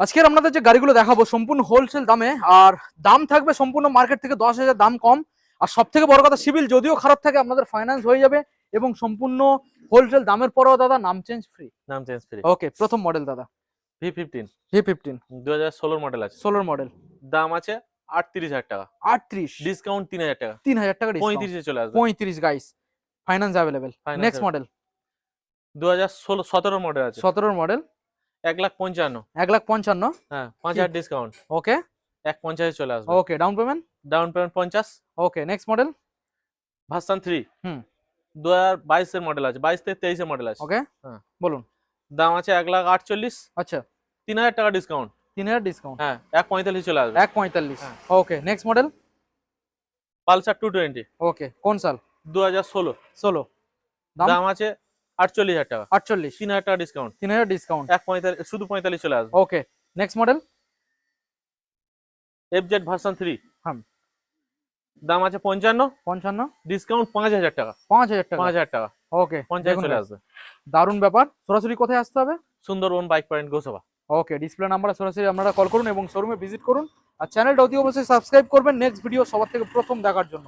আজকের আপনাদের যে গাড়িগুলো দেখাবো সম্পূর্ণ হোলসেল দামে আর দাম থাকবে সম্পূর্ণ মার্কেট থেকে দশ হাজার দাম কম। আর সব থেকে বড় কথা সিভিল যদিও খারাপ থাকে আপনাদের ফাইন্যান্স হয়ে যাবে এবং সম্পূর্ণ হোলসেল দামের পরেও দাদা নাম চেঞ্জ ফ্রি নাম চেঞ্জ ফ্রি ওকে প্রথম মডেল দাদা। ভি ফিফটিন ভি ফিফটিন দু হাজার ষোলোর মডেল আছে। ষোলোর মডেল দাম আছে আটত্রিশ হাজার টাকা। আটত্রিশ। ডিসকাউন্ট তিন হাজার টাকা। তিন হাজার টাকা পঁয়ত্রিশে চলে আসবে। পঁয়ত্রিশ guys finance available next model দু হাজার ষোলো সতেরো মডেল আছে। সতেরোর মডেল এক লাখ পঞ্চান্ন। এক লাখ পঞ্চান্ন? হ্যাঁ পাঁচ হাজার ডিসকাউন্ট ওকে এক পঞ্চাশে চলে আসবে। Okay down payment down payment পঞ্চাশ। Okay next model version three হুম। দু হাজার বাইশের মডেল আছে বাইশ থেকে তেইশের মডেল আছে। ওকে হ্যাঁ। বলুন। দাম আছে এক লাখ আটচল্লিশ। আচ্ছা। তিন হাজার টাকা ডিসকাউন্ট তিন হাজার ডিসকাউন্ট হ্যাঁ এক পঁয়তাল্লিশ চলে আসবে। এক পঁয়তাল্লিশ। হ্যাঁ। Okay next model Pulsar two twenty okay কোন সাল? দু হাজার ষোলো। ষোলো দাম আছে আটচল্লিশ হাজার টাকা। আটচল্লিশ। তিন হাজার টাকা ডিসকাউন্ট তিন হাজার ডিসকাউন্ট এক পঁয়তাল্লিশ শুধু পঁয়তাল্লিশ চলে আসবে। Okay next model F Z version three হ্যাঁ। দাম আছে পঞ্চান্ন। পঞ্চান্ন? ডিসকাউন্ট পাঁচ হাজার টাকা। পাঁচ হাজার টাকা। পাঁচ হাজার টাকা। ওকে পঞ্চাশ চলে আসবে। দারুণ ব্যাপার। সরাসরি কোথায় আসতে হবে? Sundarban bike point Gosaba okay display নাম্বারে সরাসরি আপনারা কল করুন এবং শোরুমে ভিজিট করুন। আর চ্যানেলটা অতি অবশ্যই সাবস্ক্রাইব করবেন। নেক্সট ভিডিও সবার থেকে প্রথম দেখার জন্য।